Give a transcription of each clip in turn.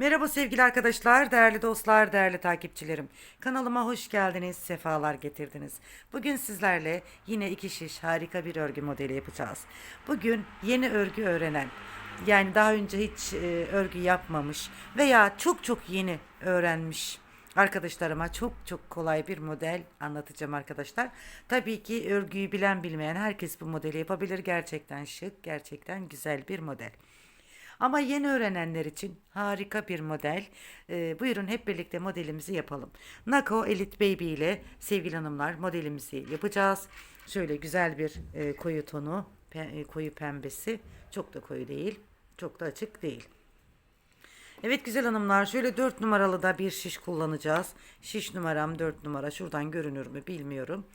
Merhaba sevgili arkadaşlar, değerli dostlar, değerli takipçilerim. Kanalıma hoş geldiniz, sefalar getirdiniz. Bugün sizlerle yine iki şiş harika bir örgü modeli yapacağız. Bugün yeni örgü öğrenen, yani daha önce hiç e, örgü yapmamış veya çok çok yeni öğrenmiş arkadaşlarıma çok çok kolay bir model anlatacağım arkadaşlar. Tabii ki örgüyü bilen bilmeyen herkes bu modeli yapabilir. Gerçekten şık, gerçekten güzel bir model. Ama yeni öğrenenler için harika bir model. Ee, buyurun hep birlikte modelimizi yapalım. Nako Elite Baby ile sevgili hanımlar modelimizi yapacağız. Şöyle güzel bir e, koyu tonu, pe- e, koyu pembesi. Çok da koyu değil, çok da açık değil. Evet güzel hanımlar şöyle 4 numaralı da bir şiş kullanacağız. Şiş numaram 4 numara şuradan görünür mü bilmiyorum.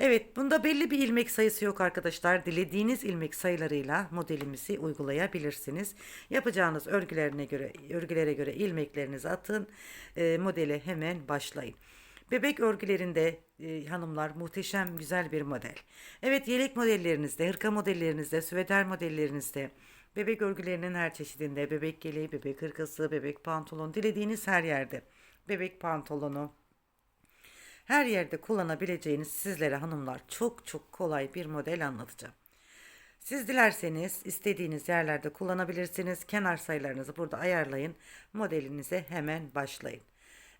Evet bunda belli bir ilmek sayısı yok arkadaşlar. Dilediğiniz ilmek sayılarıyla modelimizi uygulayabilirsiniz. Yapacağınız örgülerine göre örgülere göre ilmeklerinizi atın. E, modele hemen başlayın. Bebek örgülerinde e, hanımlar muhteşem güzel bir model. Evet yelek modellerinizde, hırka modellerinizde, süveter modellerinizde, bebek örgülerinin her çeşidinde, bebek yeleği, bebek hırkası, bebek pantolon dilediğiniz her yerde. Bebek pantolonu, her yerde kullanabileceğiniz sizlere hanımlar çok çok kolay bir model anlatacağım. Siz dilerseniz istediğiniz yerlerde kullanabilirsiniz. Kenar sayılarınızı burada ayarlayın. Modelinize hemen başlayın.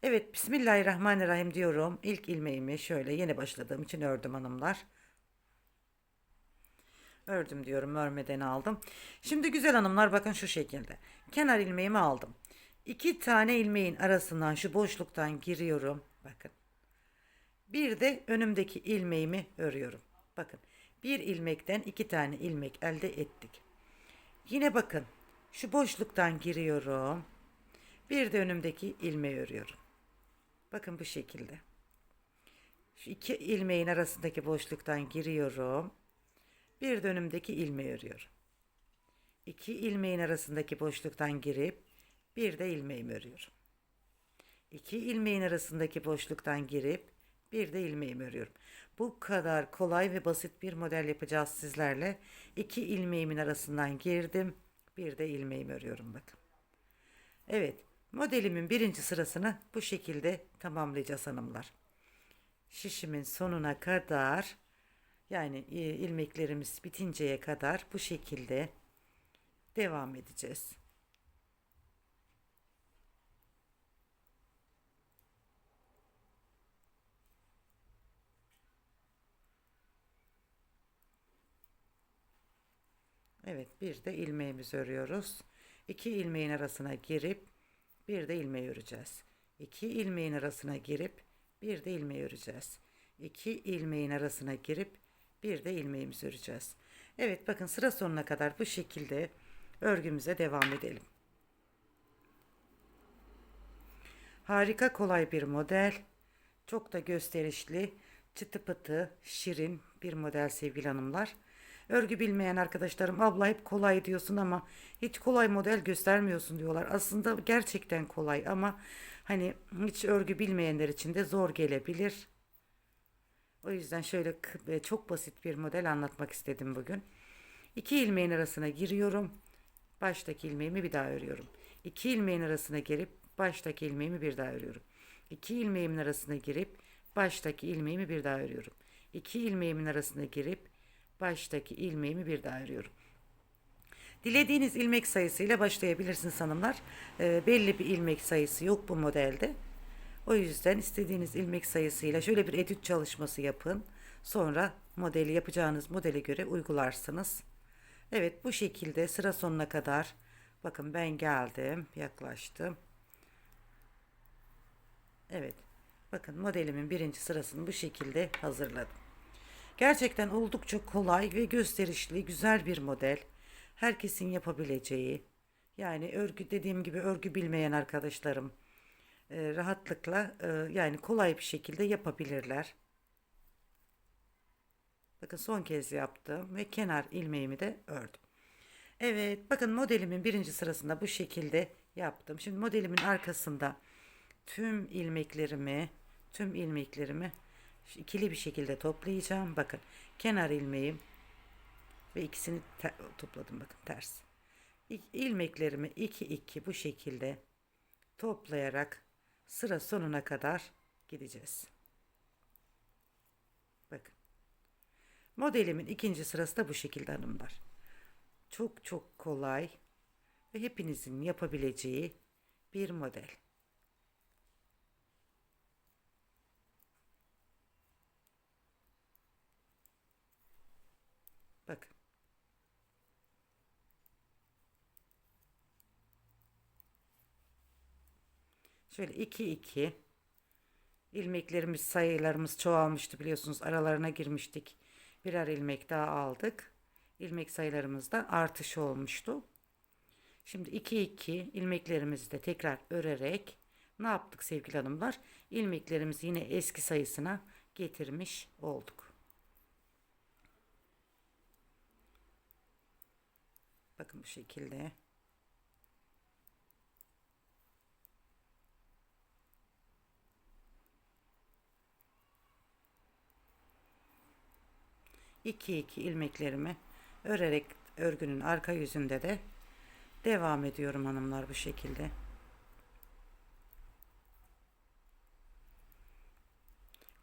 Evet Bismillahirrahmanirrahim diyorum. İlk ilmeğimi şöyle yeni başladığım için ördüm hanımlar. Ördüm diyorum örmeden aldım. Şimdi güzel hanımlar bakın şu şekilde. Kenar ilmeğimi aldım. İki tane ilmeğin arasından şu boşluktan giriyorum. Bakın. Bir de önümdeki ilmeğimi örüyorum. Bakın bir ilmekten iki tane ilmek elde ettik. Yine bakın şu boşluktan giriyorum. Bir de önümdeki ilmeği örüyorum. Bakın bu şekilde. Şu iki ilmeğin arasındaki boşluktan giriyorum. Bir de önümdeki ilmeği örüyorum. İki ilmeğin arasındaki boşluktan girip bir de ilmeğimi örüyorum. İki ilmeğin arasındaki boşluktan girip bir de ilmeğimi örüyorum. Bu kadar kolay ve basit bir model yapacağız sizlerle. İki ilmeğimin arasından girdim. Bir de ilmeğimi örüyorum bakın. Evet modelimin birinci sırasını bu şekilde tamamlayacağız hanımlar. Şişimin sonuna kadar yani e, ilmeklerimiz bitinceye kadar bu şekilde devam edeceğiz. Evet bir de ilmeğimizi örüyoruz. İki ilmeğin arasına girip bir de ilmeği öreceğiz. İki ilmeğin arasına girip bir de ilmeği öreceğiz. İki ilmeğin arasına girip bir de ilmeğimizi öreceğiz. Evet bakın sıra sonuna kadar bu şekilde örgümüze devam edelim. Harika kolay bir model. Çok da gösterişli, çıtı pıtı, şirin bir model sevgili hanımlar. Örgü bilmeyen arkadaşlarım abla hep kolay diyorsun ama hiç kolay model göstermiyorsun diyorlar. Aslında gerçekten kolay ama hani hiç örgü bilmeyenler için de zor gelebilir. O yüzden şöyle çok basit bir model anlatmak istedim bugün. İki ilmeğin arasına giriyorum. Baştaki ilmeğimi bir daha örüyorum. İki ilmeğin arasına girip baştaki ilmeğimi bir daha örüyorum. İki ilmeğimin arasına girip baştaki ilmeğimi bir daha örüyorum. İki ilmeğimin arasına girip baştaki ilmeğimi bir daha örüyorum. Dilediğiniz ilmek sayısıyla başlayabilirsiniz hanımlar. Ee, belli bir ilmek sayısı yok bu modelde. O yüzden istediğiniz ilmek sayısıyla şöyle bir etüt çalışması yapın. Sonra modeli yapacağınız modele göre uygularsınız. Evet bu şekilde sıra sonuna kadar bakın ben geldim yaklaştım. Evet bakın modelimin birinci sırasını bu şekilde hazırladım. Gerçekten oldukça kolay ve gösterişli güzel bir model. Herkesin yapabileceği yani örgü dediğim gibi örgü bilmeyen arkadaşlarım e, rahatlıkla e, yani kolay bir şekilde yapabilirler. Bakın son kez yaptım ve kenar ilmeğimi de ördüm. Evet bakın modelimin birinci sırasında bu şekilde yaptım. Şimdi modelimin arkasında tüm ilmeklerimi tüm ilmeklerimi ikili bir şekilde toplayacağım. Bakın kenar ilmeğim ve ikisini topladım bakın ters. İ- ilmeklerimi 2 2 bu şekilde toplayarak sıra sonuna kadar gideceğiz. Bakın. Modelimin ikinci sırası da bu şekilde hanımlar. Çok çok kolay ve hepinizin yapabileceği bir model. Bakın. Şöyle 2 2 ilmeklerimiz sayılarımız çoğalmıştı biliyorsunuz aralarına girmiştik. Birer ilmek daha aldık. İlmek sayılarımızda artış olmuştu. Şimdi 2 2 ilmeklerimizi de tekrar örerek ne yaptık sevgili hanımlar? İlmeklerimizi yine eski sayısına getirmiş olduk. Bakın bu şekilde. iki iki ilmeklerimi örerek örgünün arka yüzünde de devam ediyorum hanımlar bu şekilde.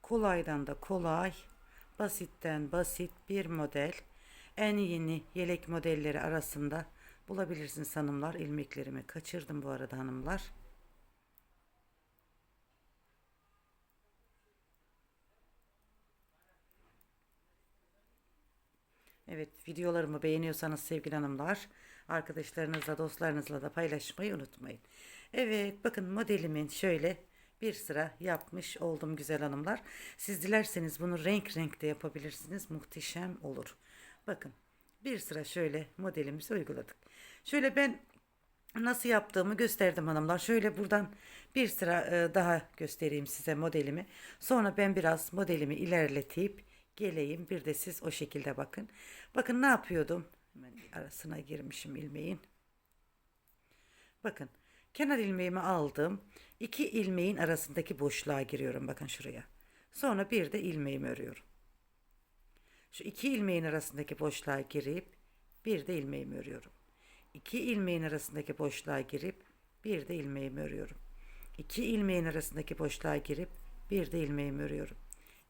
Kolaydan da kolay, basitten basit bir model. En yeni yelek modelleri arasında bulabilirsiniz hanımlar. İlmeklerimi kaçırdım bu arada hanımlar. Evet videolarımı beğeniyorsanız sevgili hanımlar arkadaşlarınızla dostlarınızla da paylaşmayı unutmayın. Evet bakın modelimin şöyle bir sıra yapmış oldum güzel hanımlar. Siz dilerseniz bunu renk renk de yapabilirsiniz. Muhteşem olur. Bakın bir sıra şöyle modelimizi uyguladık. Şöyle ben nasıl yaptığımı gösterdim hanımlar. Şöyle buradan bir sıra e, daha göstereyim size modelimi. Sonra ben biraz modelimi ilerletip geleyim. Bir de siz o şekilde bakın. Bakın ne yapıyordum? Hemen arasına girmişim ilmeğin. Bakın kenar ilmeğimi aldım. İki ilmeğin arasındaki boşluğa giriyorum. Bakın şuraya. Sonra bir de ilmeğimi örüyorum. Şu iki ilmeğin arasındaki boşluğa girip bir de ilmeğimi örüyorum. İki ilmeğin arasındaki boşluğa girip bir de ilmeğimi örüyorum. İki ilmeğin arasındaki boşluğa girip bir de ilmeğimi örüyorum.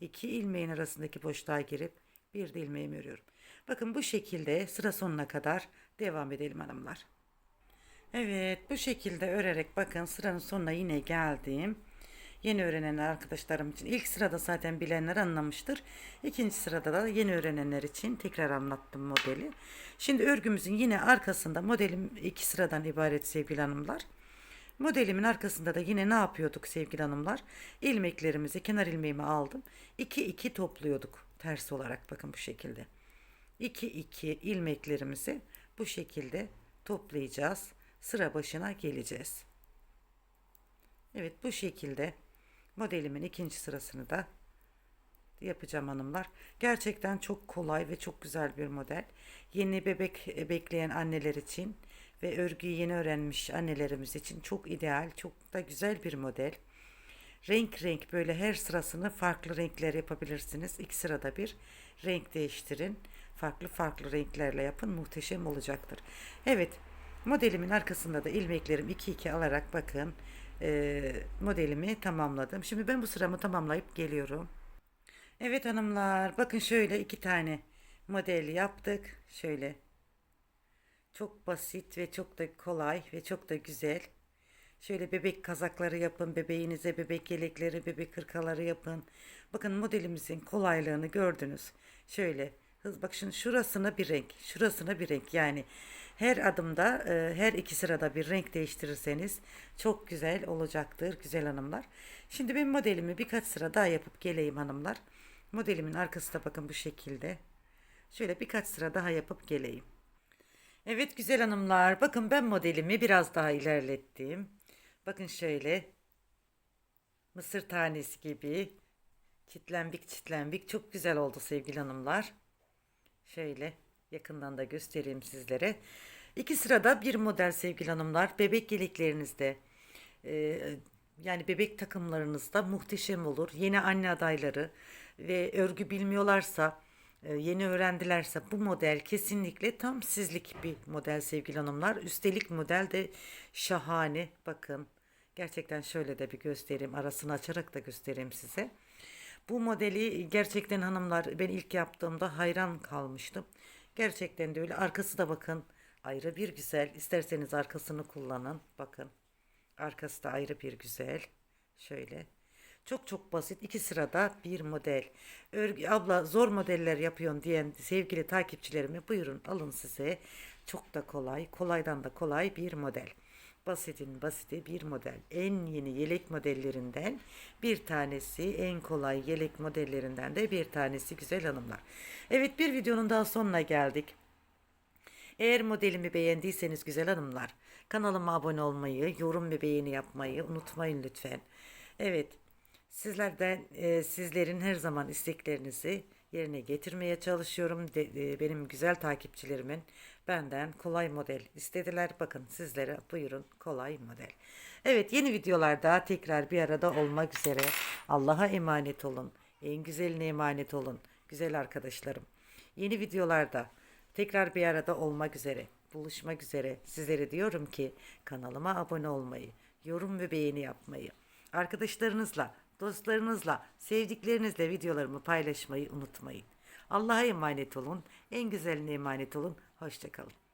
İki ilmeğin arasındaki boşluğa girip bir de ilmeğimi örüyorum. Bakın bu şekilde sıra sonuna kadar devam edelim hanımlar. Evet bu şekilde örerek bakın sıranın sonuna yine geldim. Yeni öğrenen arkadaşlarım için ilk sırada zaten bilenler anlamıştır. İkinci sırada da yeni öğrenenler için tekrar anlattım modeli. Şimdi örgümüzün yine arkasında modelim iki sıradan ibaret sevgili hanımlar. Modelimin arkasında da yine ne yapıyorduk sevgili hanımlar? İlmeklerimizi kenar ilmeğimi aldım. 2 2 topluyorduk ters olarak bakın bu şekilde. 2 2 ilmeklerimizi bu şekilde toplayacağız. Sıra başına geleceğiz. Evet bu şekilde modelimin ikinci sırasını da yapacağım hanımlar. Gerçekten çok kolay ve çok güzel bir model. Yeni bebek e, bekleyen anneler için ve örgüyü yeni öğrenmiş annelerimiz için çok ideal, çok da güzel bir model. Renk renk böyle her sırasını farklı renkler yapabilirsiniz. İki sırada bir renk değiştirin. Farklı farklı renklerle yapın. Muhteşem olacaktır. Evet modelimin arkasında da ilmeklerim 2-2 alarak bakın e, modelimi tamamladım. Şimdi ben bu sıramı tamamlayıp geliyorum. Evet hanımlar bakın şöyle iki tane model yaptık. Şöyle çok basit ve çok da kolay ve çok da güzel. Şöyle bebek kazakları yapın, bebeğinize bebek yelekleri, bebek hırkaları yapın. Bakın modelimizin kolaylığını gördünüz. Şöyle hız bak şimdi şurasına bir renk, şurasına bir renk. Yani her adımda, e, her iki sırada bir renk değiştirirseniz çok güzel olacaktır güzel hanımlar. Şimdi ben modelimi birkaç sıra daha yapıp geleyim hanımlar. Modelimin arkası da bakın bu şekilde. Şöyle birkaç sıra daha yapıp geleyim. Evet güzel hanımlar. Bakın ben modelimi biraz daha ilerlettim. Bakın şöyle. Mısır tanesi gibi. Çitlenbik çitlenbik. Çok güzel oldu sevgili hanımlar. Şöyle yakından da göstereyim sizlere. İki sırada bir model sevgili hanımlar. Bebek yeleklerinizde. e, yani bebek takımlarınızda muhteşem olur. Yeni anne adayları ve örgü bilmiyorlarsa e, yeni öğrendilerse bu model kesinlikle tam sizlik bir model sevgili hanımlar. Üstelik model de şahane. Bakın Gerçekten şöyle de bir göstereyim. Arasını açarak da göstereyim size. Bu modeli gerçekten hanımlar ben ilk yaptığımda hayran kalmıştım. Gerçekten de öyle. Arkası da bakın ayrı bir güzel. İsterseniz arkasını kullanın. Bakın. Arkası da ayrı bir güzel. Şöyle. Çok çok basit. iki sırada bir model. Örgü, abla zor modeller yapıyorsun diyen sevgili takipçilerime buyurun alın size. Çok da kolay. Kolaydan da kolay bir model. Basitin basiti bir model. En yeni yelek modellerinden bir tanesi, en kolay yelek modellerinden de bir tanesi güzel hanımlar. Evet bir videonun daha sonuna geldik. Eğer modelimi beğendiyseniz güzel hanımlar, kanalıma abone olmayı, yorum ve beğeni yapmayı unutmayın lütfen. Evet, sizlerden e, sizlerin her zaman isteklerinizi yerine getirmeye çalışıyorum. De- e, benim güzel takipçilerimin benden kolay model istediler. Bakın sizlere buyurun kolay model. Evet, yeni videolarda tekrar bir arada olmak üzere. Allah'a emanet olun. En güzeline emanet olun. Güzel arkadaşlarım. Yeni videolarda Tekrar bir arada olmak üzere, buluşmak üzere sizlere diyorum ki kanalıma abone olmayı, yorum ve beğeni yapmayı, arkadaşlarınızla, dostlarınızla, sevdiklerinizle videolarımı paylaşmayı unutmayın. Allah'a emanet olun, en güzeline emanet olun, hoşçakalın.